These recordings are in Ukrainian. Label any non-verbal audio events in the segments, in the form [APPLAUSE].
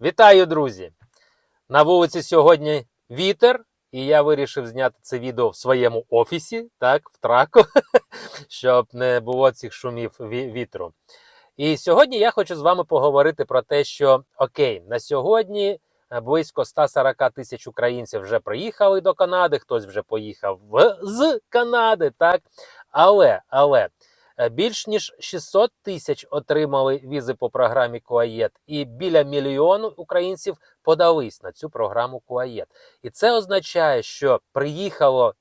Вітаю, друзі! На вулиці сьогодні вітер, і я вирішив зняти це відео в своєму офісі, так, в траку, [LAUGHS] щоб не було цих шумів вітру. І сьогодні я хочу з вами поговорити про те, що окей, на сьогодні е, близько 140 тисяч українців вже приїхали до Канади, хтось вже поїхав з Канади, так. Але, але Більш ніж 600 тисяч отримали візи по програмі КУАЄТ, і біля мільйону українців подались на цю програму КУАЄТ. І це означає, що приїхало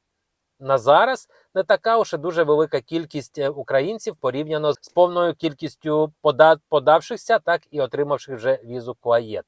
на зараз не така уж і дуже велика кількість е, українців порівняно з повною кількістю пода- подавшихся, так і отримавших вже візу КУАЄТ.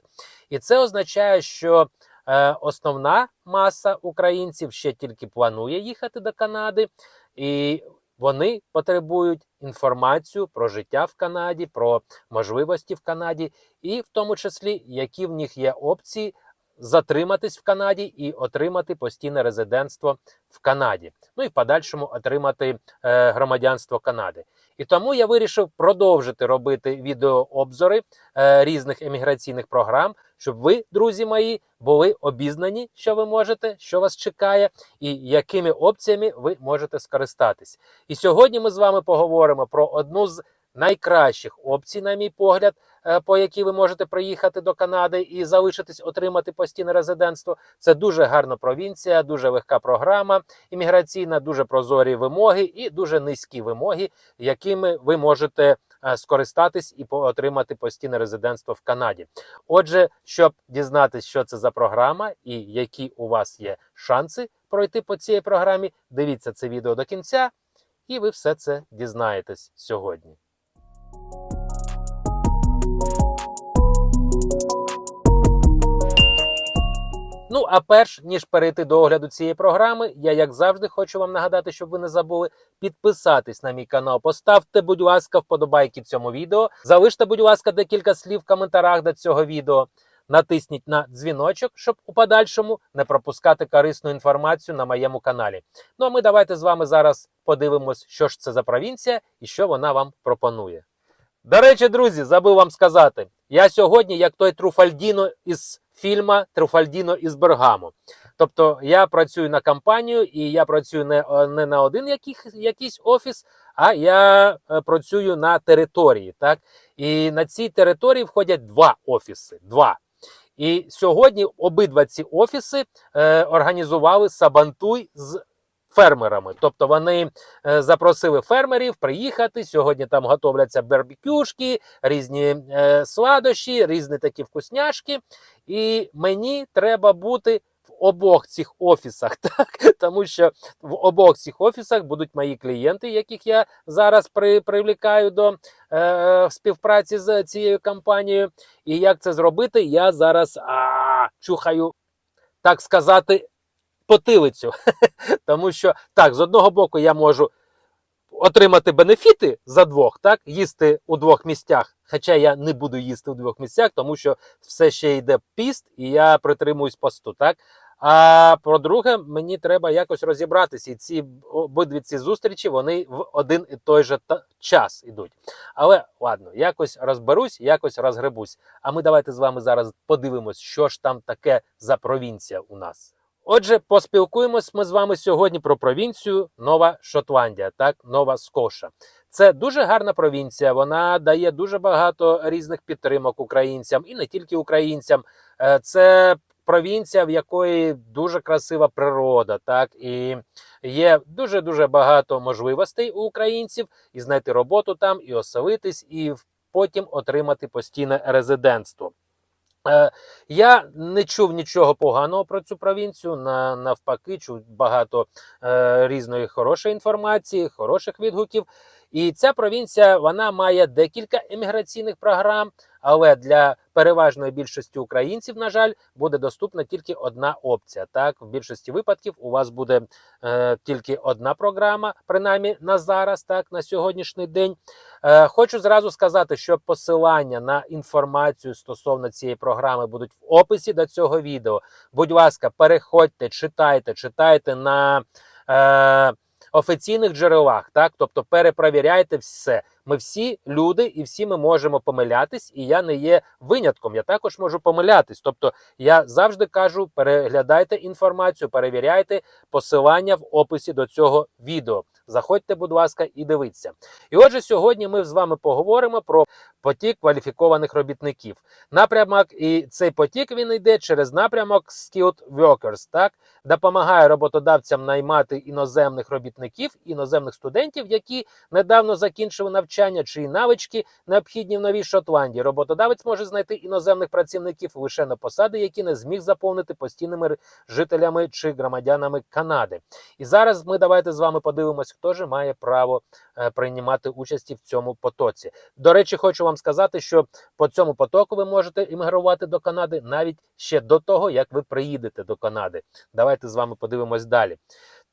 І це означає, що е, основна маса українців ще тільки планує їхати до Канади, і вони потребують інформацію про життя в Канаді, про можливості в Канаді, і в тому числі, які в них є опції затриматись в Канаді і отримати постійне резидентство в Канаді. Ну і в подальшому отримати е, громадянство Канади. І тому я вирішив продовжити робити відеообзори е, різних еміграційних програм, щоб ви, друзі мої, були обізнані, що ви можете, що вас чекає, і якими опціями ви можете скористатись. І сьогодні ми з вами поговоримо про одну з найкращих опцій, на мій погляд, е, по якій ви можете приїхати до Канади і залишитись, отримати постійне резидентство. Це дуже гарна провінція, дуже легка програма імміграційна, дуже прозорі вимоги і дуже низькі вимоги, якими ви можете скористатись і отримати постійне резидентство в Канаді. Отже, щоб дізнатися, що це за програма і які у вас є шанси пройти по цій програмі, дивіться це відео до кінця, і ви все це дізнаєтесь сьогодні. Ну, а перш ніж перейти до огляду цієї програми, я як завжди хочу вам нагадати, щоб ви не забули підписатись на мій канал. Поставте, будь ласка, вподобайки цьому відео. Залиште, будь ласка, декілька слів в коментарях до цього відео. Натисніть на дзвіночок, щоб у подальшому не пропускати корисну інформацію на моєму каналі. Ну а ми давайте з вами зараз подивимось, що ж це за провінція і що вона вам пропонує. До речі, друзі, забув вам сказати. Я сьогодні, як той Труфальдіно із фільма Труфальдіно із Бергамо. Тобто я працюю на компанію, і я працюю не, е, не на один яких, якийсь офіс, а я е, працюю на території. Так? І на цій території входять два офіси. Два. І сьогодні обидва ці офіси е, організували сабантуй з фермерами. Тобто вони е, запросили фермерів приїхати. Сьогодні там готовляться барбекюшки, різні е, сладощі, різні такі вкусняшки. І мені треба бути в обох цих офісах, [LAUGHS] так? тому що в обох цих офісах будуть мої клієнти, яких я зараз при, привлікаю до е, співпраці з цією компанією. І як це зробити, я зараз а, чухаю, так сказати, потилицю. [LAUGHS] Тому що так, з одного боку, я можу отримати бенефіти за двох, так, їсти у двох місцях. Хоча я не буду їсти у двох місцях, тому що все ще йде піст, і я притримуюсь посту. Так? А по-друге, мені треба якось розібратися. І ці обидві ці зустрічі вони в один і той же та- час ідуть. Але ладно, якось розберусь, якось розгребусь. А ми давайте з вами зараз подивимось, що ж там таке за провінція у нас. Отже, поспілкуємось ми з вами сьогодні про провінцію Нова Шотландія, так, Нова Скоша. Це дуже гарна провінція. Вона дає дуже багато різних підтримок українцям і не тільки українцям. Е, Це провінція, в якої дуже красива природа, так і є дуже дуже багато можливостей у українців і знайти роботу там, і оселитись, і потім отримати постійне резидентство. Е, Я не чув нічого поганого про цю провінцію. На, навпаки, чув багато е, різної хорошої інформації, хороших відгуків. І ця провінція вона має декілька еміграційних програм, але для переважної більшості українців, на жаль, буде доступна тільки одна опція. Так, в більшості випадків у вас буде е, тільки одна програма, принаймні на зараз, так на сьогоднішній день. Е, хочу зразу сказати, що посилання на інформацію стосовно цієї програми будуть в описі до цього відео. Будь ласка, переходьте, читайте, читайте на е, офіційних джерелах, так, тобто перепровіряйте все. Ми всі люди, і всі ми можемо помилятись, і я не є винятком. Я також можу помилятись. Тобто, я завжди кажу: переглядайте інформацію, перевіряйте посилання в описі до цього відео. Заходьте, будь ласка, і дивіться. І отже, сьогодні ми з вами поговоримо про потік кваліфікованих робітників. Напрямок і цей потік він йде через напрямок Skilled Workers, так допомагає роботодавцям наймати іноземних робітників, іноземних студентів, які недавно закінчили навчання, чиї навички необхідні в новій Шотландії. Роботодавець може знайти іноземних працівників лише на посади, які не зміг заповнити постійними жителями чи громадянами Канади. І зараз ми давайте з вами подивимось, хто ж має право е, приймати участі в цьому потоці. До речі, хочу вам сказати, що по цьому потоку ви можете іммігрувати до Канади навіть ще до того, як ви приїдете до Канади. Давайте з вами подивимось далі.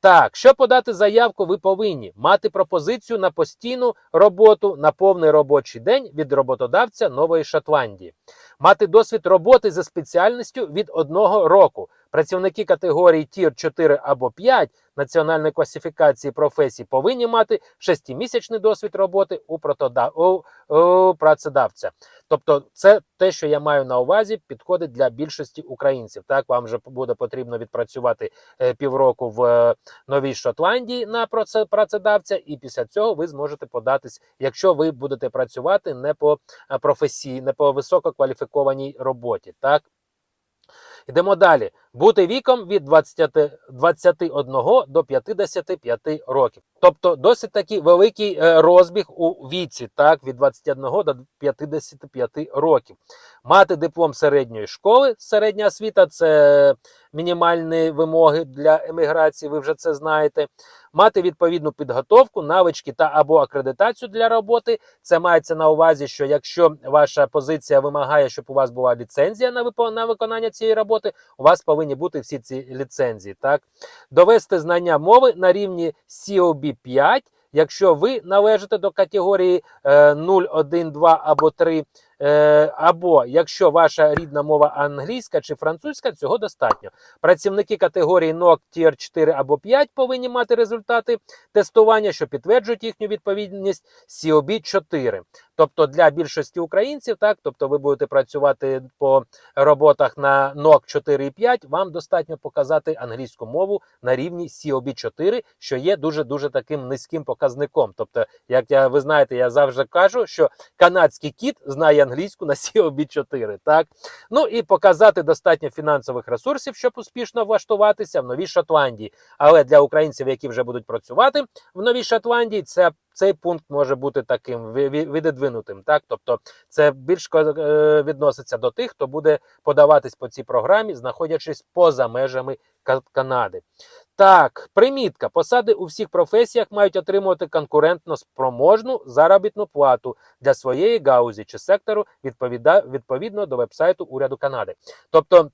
Так, щоб подати заявку, ви повинні мати пропозицію на постійну роботу на повний робочий день від роботодавця Нової Шотландії, мати досвід роботи за спеціальністю від одного року. Працівники категорії Тір 4 або 5 національної класифікації професій повинні мати 6-місячний досвід роботи у, протода... у, у працедавця. Тобто, це те, що я маю на увазі, підходить для більшості українців. Так, вам вже буде потрібно відпрацювати е, півроку в е, Новій Шотландії на працедавця, і після цього ви зможете податись, якщо ви будете працювати не по е, професії, не по висококваліфікованій роботі. Так. Йдемо далі. Бути віком від 20, 21 до 55 років. Тобто досить таки великий е, розбіг у віці, так, від 21 до 55 років. Мати диплом середньої школи, середня освіта це мінімальні вимоги для еміграції, ви вже це знаєте. Мати відповідну підготовку, навички та або акредитацію для роботи. Це мається на увазі, що якщо ваша позиція вимагає, щоб у вас була ліцензія на виконання цієї роботи, у вас повинні бути всі ці ліцензії. Так довести знання мови на рівні COB 5, якщо ви належите до категорії е, 0, 1, 2 або 3, е, або якщо ваша рідна мова англійська чи французька, цього достатньо. Працівники категорії NOC Tier 4 або 5 повинні мати результати тестування, що підтверджують їхню відповідність COB 4. Тобто для більшості українців, так, тобто ви будете працювати по роботах на NOC 4 і 5, вам достатньо показати англійську мову на рівні COB 4, що є дуже дуже таким низьким показником. Тобто, як я ви знаєте, я завжди кажу, що канадський кіт знає англійську на COB 4. Так ну і показати достатньо фінансових ресурсів, щоб успішно влаштуватися в новій Шотландії. Але для українців, які вже будуть працювати в новій Шотландії, це цей пункт може бути таким ві- ві- Так, тобто це більш е, відноситься до тих, хто буде подаватись по цій програмі, знаходячись поза межами Канади. Так, примітка. Посади у всіх професіях мають отримувати конкурентно спроможну заробітну плату для своєї гаузі чи сектору відповіда, відповідно до вебсайту уряду Канади. Тобто,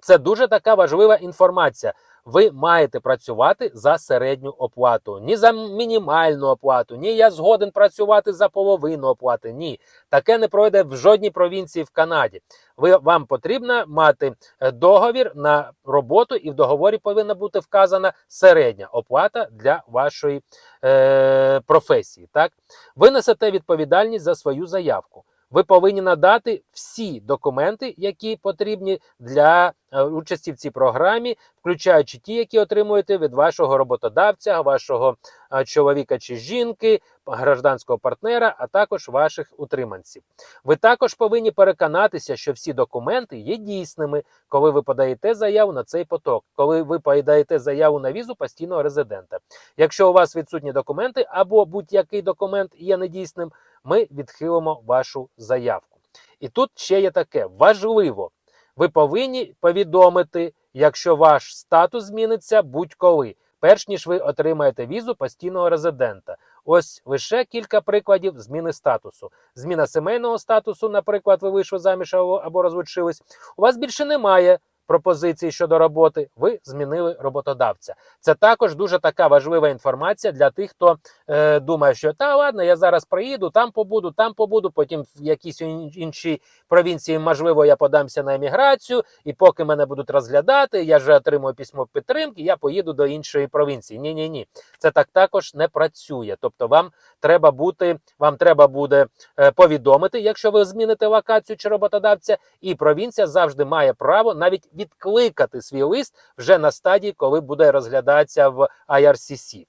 це дуже така важлива інформація. Ви маєте працювати за середню оплату, ні за мінімальну оплату, ні я згоден працювати за половину оплати. Ні, таке не пройде в жодній провінції в Канаді. Ви вам потрібно мати е, договір на роботу, і в договорі повинна бути вказана середня оплата для вашої е, професії. Так, ви несете відповідальність за свою заявку. Ви повинні надати всі документи, які потрібні для е, участі в цій програмі, включаючи ті, які отримуєте від вашого роботодавця, вашого е, чоловіка чи жінки, гражданського партнера, а також ваших утриманців. Ви також повинні переконатися, що всі документи є дійсними, коли ви подаєте заяву на цей поток, коли ви подаєте заяву на візу постійного резидента. Якщо у вас відсутні документи або будь-який документ є недійсним, ми відхилимо вашу заявку. І тут ще є таке важливо. Ви повинні повідомити, якщо ваш статус зміниться будь-коли, перш ніж ви отримаєте візу постійного резидента. Ось лише кілька прикладів зміни статусу. Зміна сімейного статусу, наприклад, ви вийшли заміж або розлучились. У вас більше немає пропозиції щодо роботи, ви змінили роботодавця. Це також дуже така важлива інформація для тих, хто е, думає, що та ладно, я зараз приїду, там побуду, там побуду. Потім в якійсь іншій провінції, можливо, я подамся на еміграцію, і поки мене будуть розглядати, я вже отримую письмо підтримки, я поїду до іншої провінції. Ні, ні, ні, це так також не працює. Тобто, вам треба бути, вам треба буде е, повідомити, якщо ви зміните локацію чи роботодавця, і провінція завжди має право навіть відкликати свій лист вже на стадії, коли буде розглядатися в IRCC.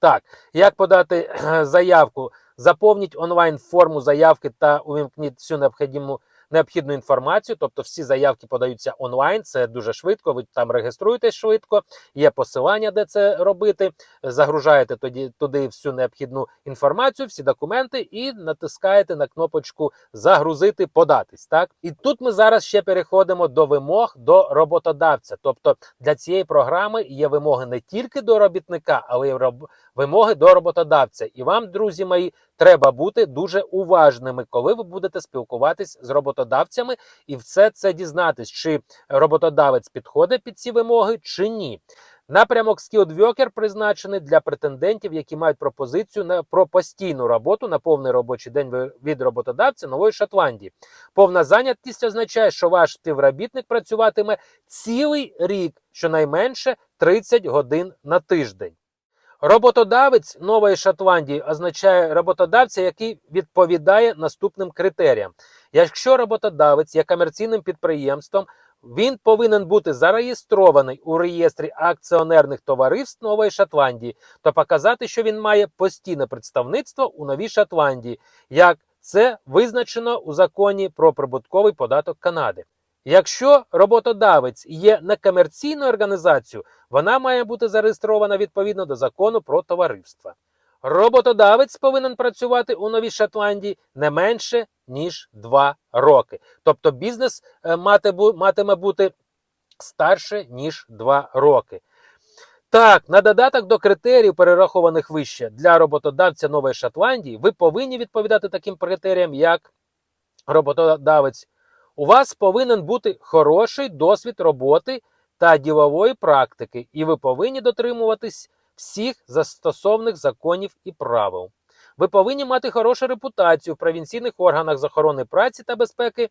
Так, як подати [CLEARS THROAT] заявку? Заповніть онлайн форму заявки та увімкніть всю необхідну, необхідну інформацію. Тобто всі заявки подаються онлайн, це дуже швидко. Ви там реєструєтесь швидко, є посилання, де це робити. Загружаєте тоді туди всю необхідну інформацію, всі документи, і натискаєте на кнопочку Загрузити, податись. Так, і тут ми зараз ще переходимо до вимог до роботодавця. Тобто для цієї програми є вимоги не тільки до робітника, але й роб- вимоги до роботодавця. І вам, друзі мої, треба бути дуже уважними, коли ви будете спілкуватись з роботодавцями, і все це дізнатись, чи роботодавець підходить під ці вимоги, чи ні. Напрямок Skilled призначений для претендентів, які мають пропозицію на про постійну роботу на повний робочий день від роботодавця Нової Шотландії. Повна зайнятість означає, що ваш співробітник працюватиме цілий рік, щонайменше 30 годин на тиждень. Роботодавець Нової Шотландії означає роботодавця, який відповідає наступним критеріям. Якщо роботодавець є комерційним підприємством, він повинен бути зареєстрований у реєстрі акціонерних товариств Нової Шотландії та показати, що він має постійне представництво у Новій Шотландії, як це визначено у законі про прибутковий податок Канади. Якщо роботодавець є некомерційною організацією, вона має бути зареєстрована відповідно до закону про товариства. Роботодавець повинен працювати у Новій Шотландії не менше ніж 2 роки. Тобто бізнес е, мати, матиме бути старше ніж 2 роки. Так, на додаток до критеріїв, перерахованих вище для роботодавця Нової Шотландії, ви повинні відповідати таким критеріям, як роботодавець. У вас повинен бути хороший досвід роботи та ділової практики, і ви повинні дотримуватись всіх застосовних законів і правил. Ви повинні мати хорошу репутацію в провінційних органах з охорони праці та безпеки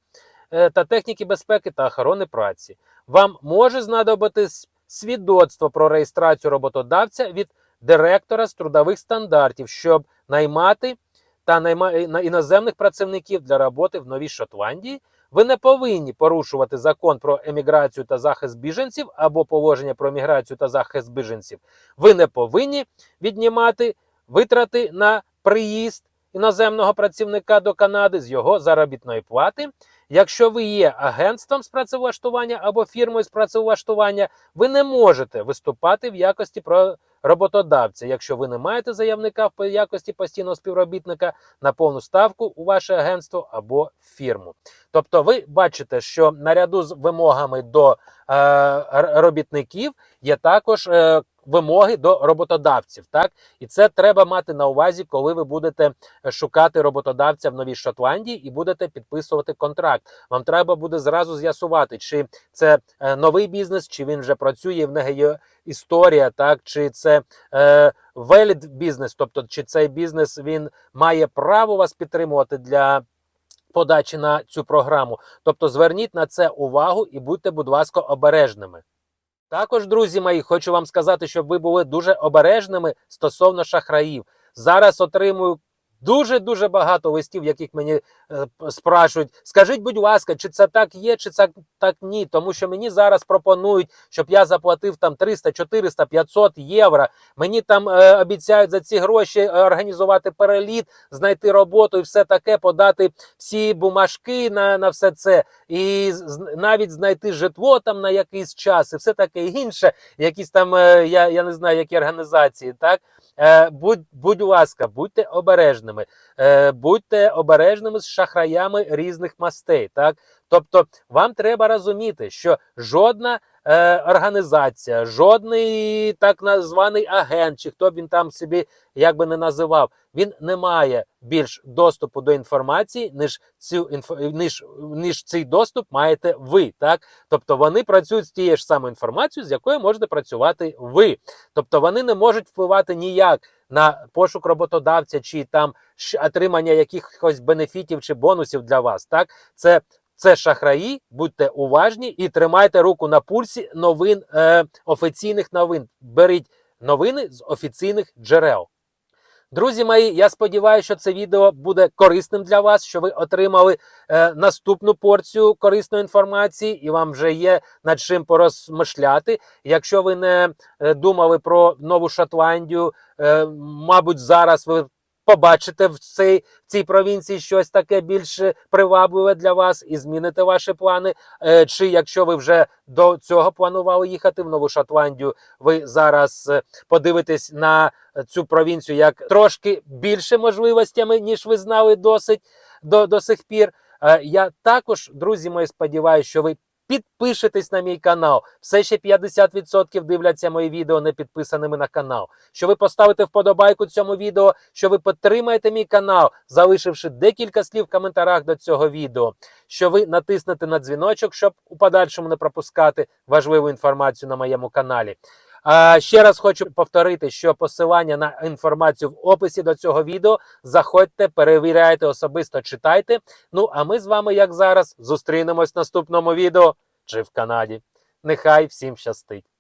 е, та техніки безпеки та охорони праці. Вам може знадобитись свідоцтво про реєстрацію роботодавця від директора з трудових стандартів, щоб наймати та найма... іноземних працівників для роботи в Новій Шотландії. Ви не повинні порушувати закон про еміграцію та захист біженців або положення про еміграцію та захист біженців. Ви не повинні віднімати витрати на приїзд іноземного працівника до Канади з його заробітної плати. Якщо ви є агентством з працевлаштування або фірмою з працевлаштування, ви не можете виступати в якості про роботодавця, якщо ви не маєте заявника в якості постійного співробітника на повну ставку у ваше агентство або фірму. Тобто, ви бачите, що наряду з вимогами до е, робітників є також е, вимоги до роботодавців. Так і це треба мати на увазі, коли ви будете шукати роботодавця в Новій Шотландії і будете підписувати контракт. Вам треба буде зразу з'ясувати, чи це е, новий бізнес, чи він вже працює в нього є історія, так чи це е, valid бізнес, тобто чи цей бізнес він має право вас підтримувати для. Подачі на цю програму, тобто зверніть на це увагу і будьте, будь ласка, обережними. Також, друзі мої, хочу вам сказати, щоб ви були дуже обережними стосовно шахраїв. Зараз отримую дуже дуже багато листів, яких мені спрашують. Скажіть, будь ласка, чи це так є, чи це так ні? Тому що мені зараз пропонують, щоб я заплатив там 300, 400, 500 євро. Мені там е, обіцяють за ці гроші е, організувати переліт, знайти роботу і все таке, подати всі бумажки на, на все це, і навіть знайти житло там на якийсь час, і все таке інше, якісь там, е, я, я не знаю, які організації, так? Е, будь, будь ласка, будьте обережними, е, будьте обережними з шахраями різних мастей. Так, тобто, вам треба розуміти, що жодна е, організація, жодний так названий агент, чи хто б він там собі як би не називав, він не має більш доступу до інформації, ніж цю ніж, ніж цей доступ маєте ви. Так, тобто вони працюють з тією ж самою інформацією, з якою можете працювати ви. Тобто вони не можуть впливати ніяк на пошук роботодавця чи там отримання якихось бенефітів чи бонусів для вас. Так, це це шахраї, будьте уважні і тримайте руку на пульсі новин е, офіційних новин. Беріть новини з офіційних джерел. Друзі мої, я сподіваюся, що це відео буде корисним для вас, що ви отримали е, наступну порцію корисної інформації, і вам вже є над чим порозмишляти. Якщо ви не е, думали про нову Шотландію, е, мабуть, зараз ви побачите в цій, в цій провінції щось таке більш привабливе для вас і зміните ваші плани. Е, чи якщо ви вже до цього планували їхати в Нову Шотландію, ви зараз е, подивитесь на цю провінцію як трошки більше можливостями, ніж ви знали досить до, до сих пір. Е, Я також, друзі мої, сподіваюся, що ви підпишетесь на мій канал. Все ще 50% дивляться мої відео не підписаними на канал. Що ви поставите вподобайку цьому відео, що ви підтримаєте мій канал, залишивши декілька слів в коментарях до цього відео. Що ви натиснете на дзвіночок, щоб у подальшому не пропускати важливу інформацію на моєму каналі. А ще раз хочу повторити, що посилання на інформацію в описі до цього відео. Заходьте, перевіряйте особисто, читайте. Ну а ми з вами, як зараз, зустрінемось в наступному відео чи в Канаді. Нехай всім щастить!